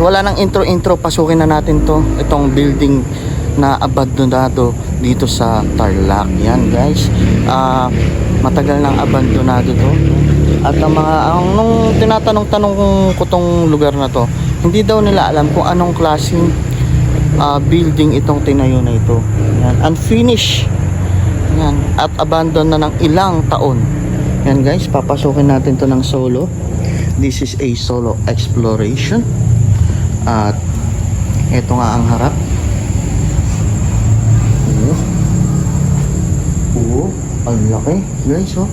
wala nang intro-intro. Pasukin na natin to. Itong building na abandonado dito sa Tarlac. Yan guys. Ah, matagal nang abandonado to. At ang mga, ang, nung tinatanong-tanong ko tong lugar na to, hindi daw nila alam kung anong klaseng ah, building itong tinayo na ito. Yan. Unfinished. Yan. At abandon na ng ilang taon. Yan guys, papasukin natin to ng solo. This is a solo exploration. At ito nga ang harap. Oo. Oo. Ang laki. Guys, oh.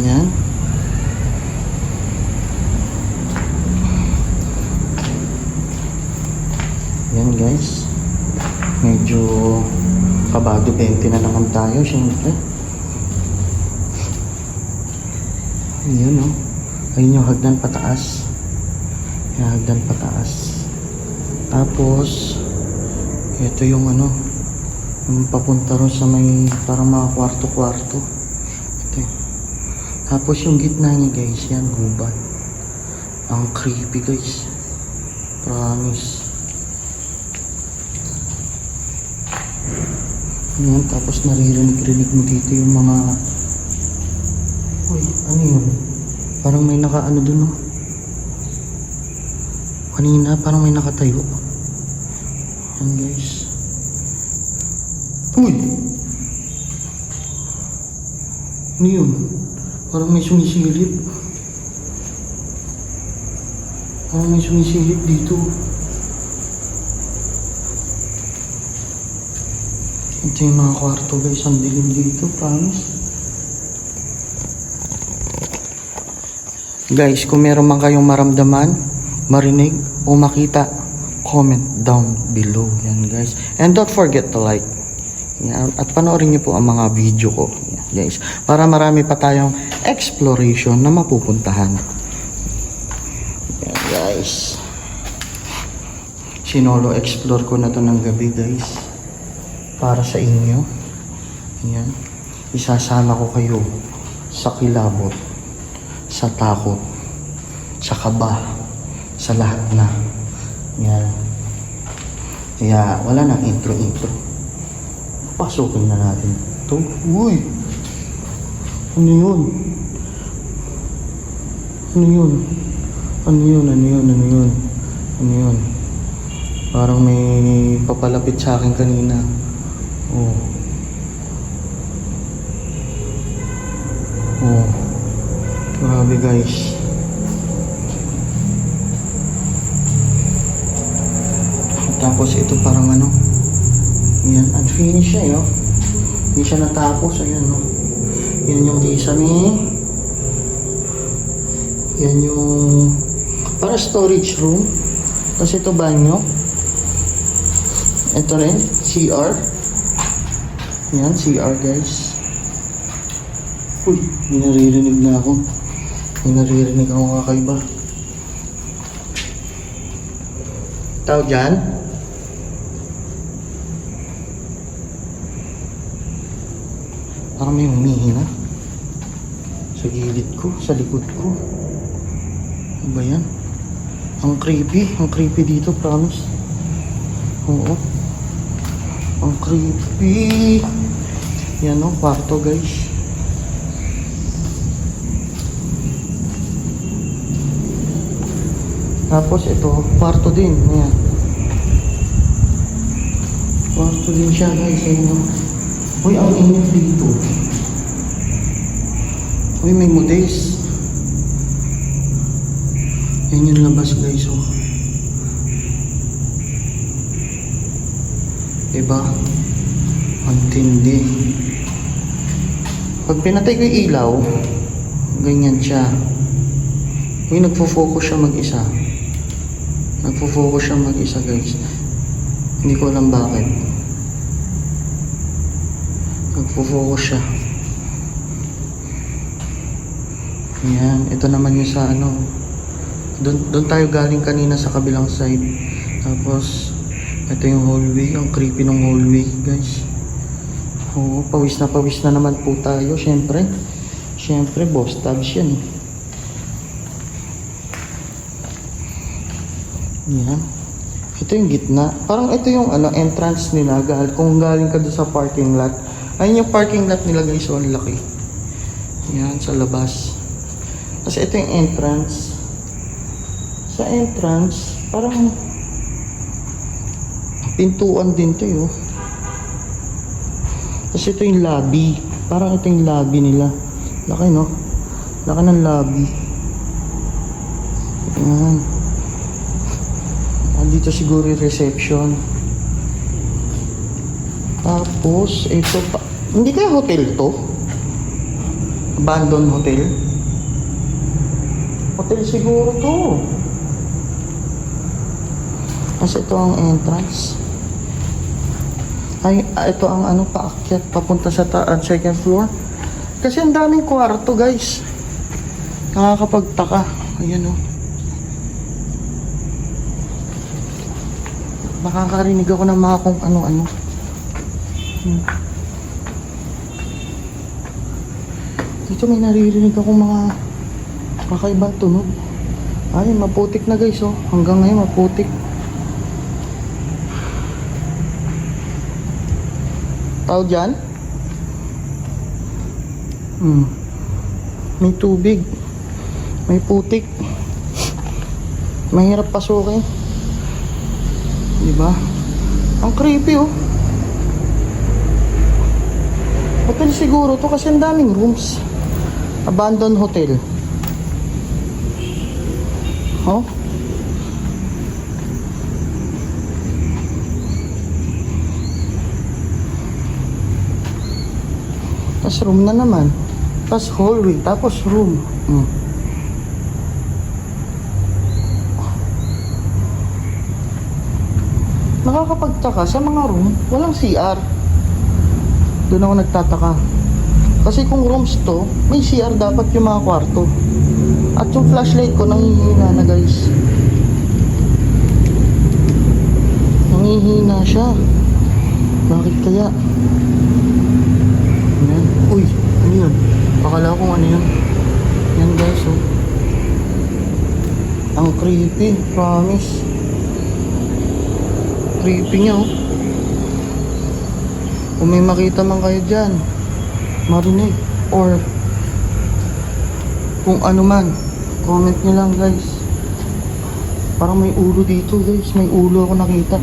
Yan. Yan guys. Medyo kabado 20 na naman tayo, syempre. Yun oh. Ayun yung hagdan pataas. Yung hagdan pataas. Tapos, ito yung ano, yung papunta ron sa may parang mga kwarto-kwarto. Ito yun. Tapos yung gitna niya guys, yan, gubat. Ang creepy guys. Promise. Yan, tapos naririnig-rinig mo dito yung mga... Uy, ano yun? Parang may naka-ano dun, no? Kanina, parang may nakatayo. Yan, guys. Uy! Ano yun? Parang may sumisilip. Parang may sumisilip dito. Ito yung mga kwarto guys, ang dilim dito, promise. Guys, kung meron man kayong maramdaman, marinig o makita, comment down below. Yan guys. And don't forget to like. Yan. At panoorin niyo po ang mga video ko. Yan, guys. Para marami pa tayong exploration na mapupuntahan. Yan guys. Sinolo explore ko na to ng gabi guys para sa inyo. Ayan. Isasama ko kayo sa kilabot, sa takot, sa kaba, sa lahat na. Ayan. Kaya wala nang intro-intro. Pasukin na natin ito. Uy! Ano yun? Ano yun? Ano yun? Ano yun? Ano yun? Ano yun? Parang may papalapit sa akin kanina. Oh. Oh. Grabe guys. Yan, unfinished siya, yo. Hindi siya natapos, ayan, no. Yan yung isame. Yan yung para storage room. Tapos ito banyo. Ito rin, CR. Yan, CR guys. Uy, may naririnig na ako. May naririnig ako kakaiba. Tao dyan? Parang may humihina. Sa gilid ko, sa likod ko. Ano ba yan? Ang creepy, ang creepy dito, promise. Oo. Ang creepy. Yan o, kwarto guys. Tapos ito, kwarto din. Ayan. Kwarto din siya guys. Ayan o. Uy, ang init dito. Uy, may modest. Yan yung labas guys oh. Diba? Ang. Pag pinatay ko yung ilaw, ganyan siya. Uy, nagfo-focus siya mag-isa. Nagfo-focus siya mag-isa guys. Hindi ko alam bakit. Nagfo-focus siya. Yan, ito naman yung sa ano. Doon, doon tayo galing kanina sa kabilang side. Tapos, ito yung hallway. Ang creepy ng hallway, guys. Oo, pawis na pawis na naman po tayo, syempre. Syempre, boss tabs yan. eh. Yan. Ito yung gitna. Parang ito yung ano, entrance nila. Kung galing ka doon sa parking lot. Ayun yung parking lot nila guys. So, ang laki. Yan, sa labas. Kasi ito yung entrance. Sa entrance, parang pintuan din to yun. Kasi ito yung lobby. Parang ito yung lobby nila. Laki no? Laki ng lobby. Yan. Andito siguro yung reception. Tapos, ito pa. Hindi kaya hotel to? Abandoned hotel? Hotel siguro to. Kasi ito ang entrance. Ay, ah, ito ang ano, paakyat, papunta sa ta- ah, second floor. Kasi ang daming kwarto, guys. Nakakapagtaka. Ayan oh. Makakarinig ako ng mga kung ano-ano. Hmm. Dito may naririnig ako mga kakaibang tunog. Ay, maputik na guys oh. Hanggang ngayon maputik. Tao dyan? Hmm. May tubig. May putik. Mahirap pasukin. Diba? Ang creepy oh. Hotel siguro to kasi ang daming rooms. Abandoned hotel. Oh? Tapos room na naman. Tapos hallway. Tapos room. Hmm. Nakakapagtaka sa mga room, walang CR. Doon ako nagtataka. Kasi kung rooms to, may CR dapat yung mga kwarto. At yung flashlight ko nangihina na guys. Nangihina siya. Bakit kaya? Yan. Uy, ano yun? Akala ko ano yun. Yan guys, oh. Ang creepy, promise. Creepy niya, oh. Kung may makita man kayo dyan, marinig, or kung ano man, comment nyo lang guys. Parang may ulo dito guys, may ulo ako nakita.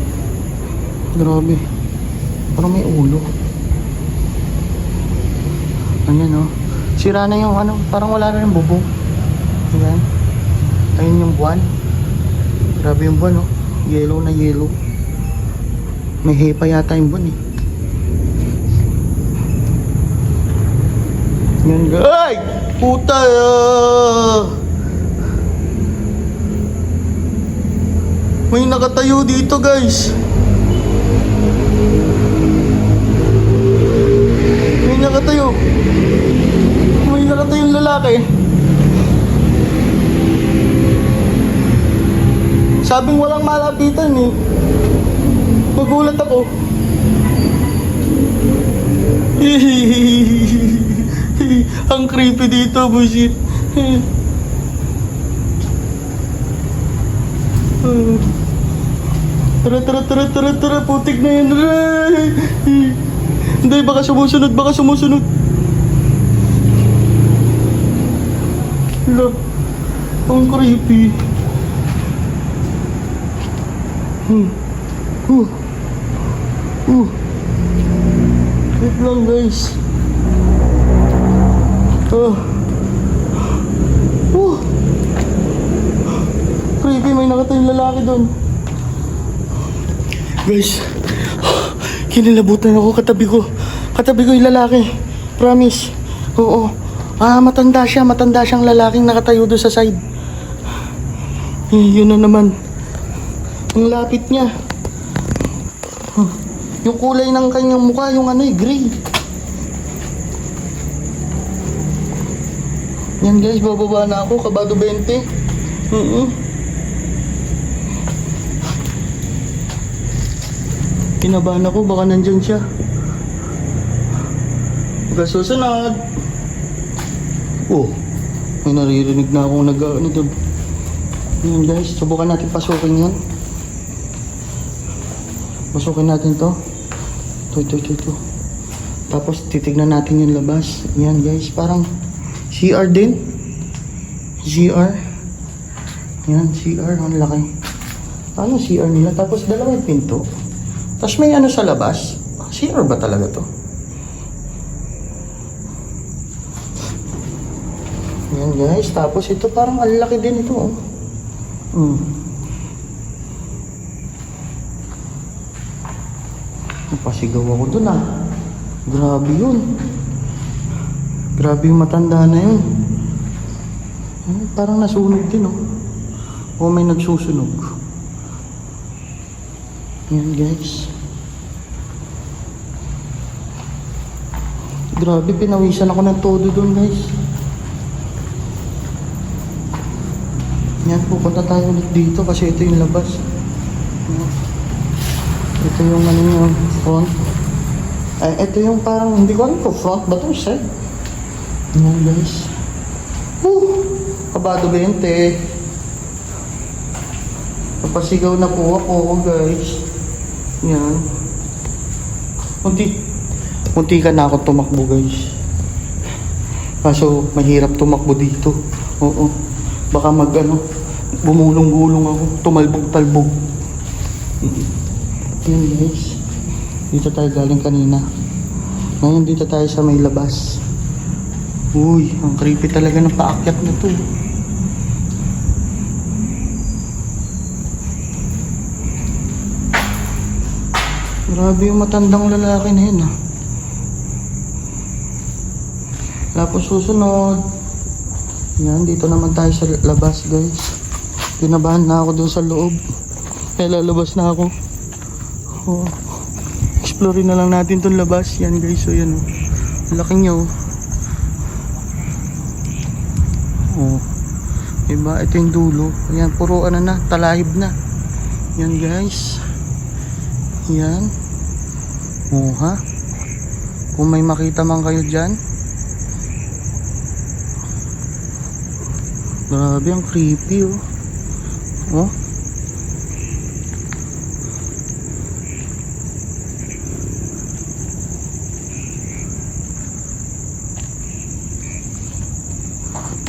Grabe. Parang may ulo. Ayan oh. Sira na yung ano, parang wala na yung bubong. Ayan. Ayun yung buwan. Grabe yung buwan oh. Yellow na yellow. May hepa yata yung buwan eh. Yan guys! Puta! ah! May nakatayo dito guys. May nakatayo. May nakatayong lalaki. Sabing walang malapitan eh. Nagulat ako. Ang creepy dito, bullshit. Tara, tara, tara, tara, tara, putik na yan. Aray! Hindi, baka sumusunod, baka sumusunod. Hala, ang creepy. Hmm. Uh. Uh. Wait lang guys. Oh. Uh. Creepy, may nakatayong lalaki doon. Guys, kinilabutan ako katabi ko. Katabi ko yung lalaki. Promise. Oo. Ah, matanda siya. Matanda siyang lalaking nakatayo doon sa side. Eh, yun na naman. Ang lapit niya. Huh. Yung kulay ng kanyang mukha, yung ano eh, gray. Yan guys, bababa na ako. Kabado 20. Oo. Kinabahan ako, baka nandyan siya. Baka susunod. Oh, may naririnig na akong nag ano doon. Yan guys, subukan natin pasukin yan. Pasukin natin to. Ito, ito, ito, ito. Tapos titignan natin yung labas. Yan guys, parang CR din. CR. Yan, CR. Ang laki. Ano CR nila? Tapos dalawa yung pinto. Tapos may ano sa labas. CR ba talaga to? Yan guys. Tapos ito parang ang laki din ito. Oh. Hmm. Napasigaw ako dun ah. Grabe yun. Grabe yung matanda na yun. Hmm, parang nasunog din oh. O may nagsusunog. Yan guys. Grabe, pinawisan ako ng todo doon guys. Yan, pupunta tayo ulit dito kasi ito yung labas. Ito yung ano yung front. Ay, ito yung parang, hindi ko alam kung front ba ito, side. Yan guys. Woo! Kabado 20. Napasigaw na po ako guys. Yan. Munti. Munti ka na ako tumakbo guys. Kaso mahirap tumakbo dito. Oo. Baka mag ano, bumulong-gulong ako. Tumalbog-talbog. Yan guys. Dito tayo galing kanina. Ngayon dito tayo sa may labas. Uy, ang creepy talaga ng paakyat na to. Grabe yung matandang lalaki na yun ah. Tapos susunod. Yan, dito naman tayo sa labas guys. Pinabahan na ako dun sa loob. Kaya lalabas na ako. Oh. Explore na lang natin tong labas. Yan guys, so yan oh. Ang Laki niya oh. Oh. Diba? Ito yung dulo. Ayan, puro ano na, talahib na. Yan guys. Yan. Oh ha. Kung may makita man kayo dyan. Grabe, ang creepy oh. Oh.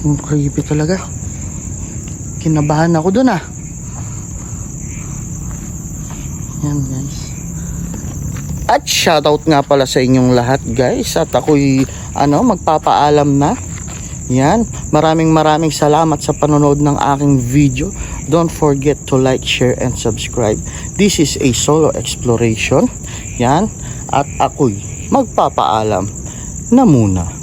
Ang creepy talaga. Kinabahan ako dun ah. Yan guys. At shoutout nga pala sa inyong lahat guys. At ako'y ano, magpapaalam na. Yan. Maraming maraming salamat sa panonood ng aking video. Don't forget to like, share, and subscribe. This is a solo exploration. Yan. At ako'y magpapaalam na muna.